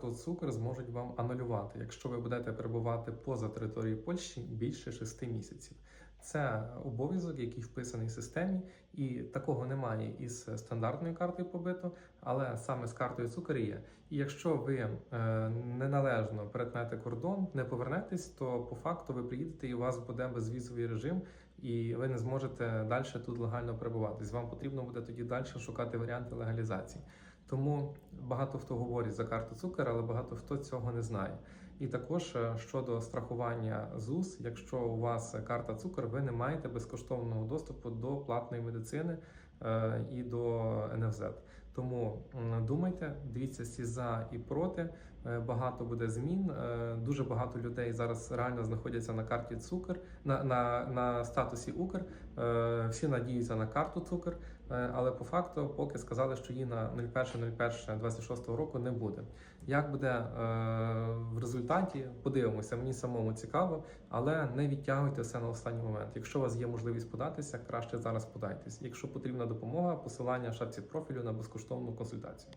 карту цукор зможуть вам анулювати, якщо ви будете перебувати поза територією Польщі більше 6 місяців. Це обов'язок, який вписаний в системі, і такого немає із стандартною картою побиту, але саме з картою цукор є. І якщо ви е, неналежно перетнете кордон, не повернетесь, то по факту ви приїдете і у вас буде безвізовий режим, і ви не зможете далі тут легально перебувати. Вам потрібно буде тоді далі шукати варіанти легалізації. Тому багато хто говорить за карту цукор, але багато хто цього не знає. І також е, щодо страхування ЗУС, якщо у вас карта цукор, ви не маєте безкоштовного доступу до платної медицини е, і до НФЗ. Тому думайте, дивіться всі за і проти. Е, Багато буде змін. Е, Дуже багато людей зараз реально знаходяться на карті цукор, на, на, на статусі Укр. Е, Всі надіються на карту цукор, е, але по факту поки сказали, що її на 01.01.26 року не буде. Як буде в результаті, подивимося, мені самому цікаво, але не відтягуйте все на останній момент. Якщо у вас є можливість податися, краще зараз подайтесь. Якщо потрібна допомога, посилання в шапці профілю на безкоштовну консультацію.